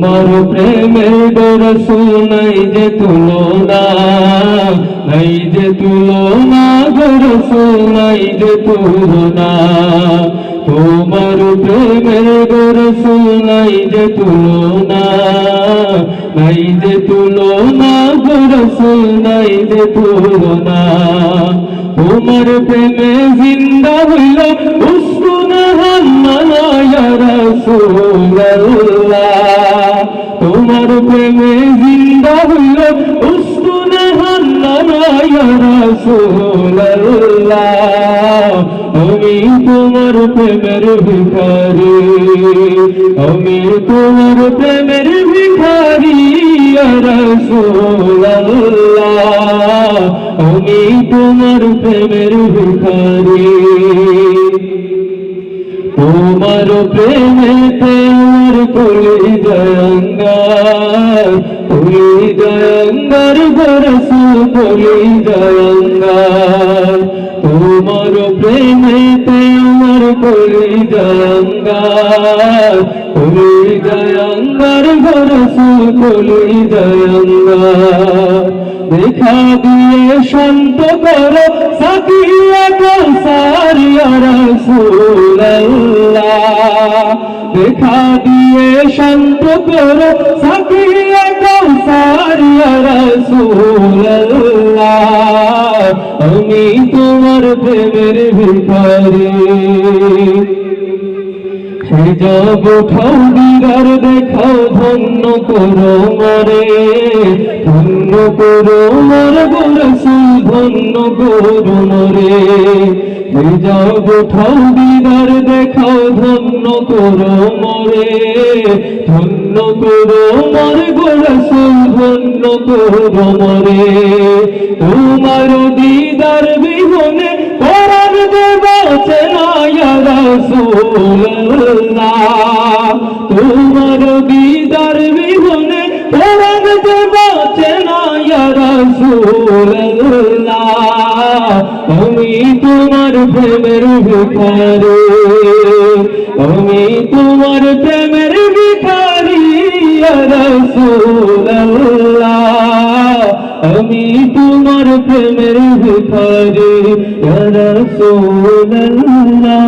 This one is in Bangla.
তোমার প্রেমের ডোর শুনাই যে তুলনা, নাই যে তুলনা গর শুনাই যে তুলনা। তোমার প্রেমের ডোর শুনাই যে তুলনা, নাই যে তুলনা গর শুনাই যে তুলনা। তোমার প্রেমে জিন্দা হইল উস্কুন হান্নানা আমি তোমার প্রেমের ভিখারি। আমি তোমার প্রেমের ভিখারি ইয়া আমি তোমার প্রেমের ভিখারি। তোমার প্রেমেতে আমার কলি জয়ঙ্গার কলি জয়ঙ্গার বরসু কলি তোমার প্রেমেতে আমার কলি জয়ঙ্গার কলি জয়ঙ্গার দেখা দিয়ে শান্ত করো, সাকিয়া দেখা দিয়ে শান্ত করো, সাকিয়া কৌসারিয়া আমি প্রেমের ভিখারি হিজাব উঠাও দিদার দেখাও ধন্য করো মরে, ধন্য করো মর বরসুল ধন্য করো মরে। হিজাব উঠাও দিদার দেখাও ধন্য করো মরে, ধন্য করো মর বরসুল ধন্য করো মরে। তোমার দিদার রাসূলুল্লাহ তোমার দিদার বিহনে পরাণ দেবা চেনায়া রাসূলুল্লাহ আমি তোমার প্রেমের ভিখারি। আমি তোমার প্রেমের ভিখারি রাসূলুল্লাহ আমি তোমার প্রেমের ভিখারি হাবিবাল্লাহ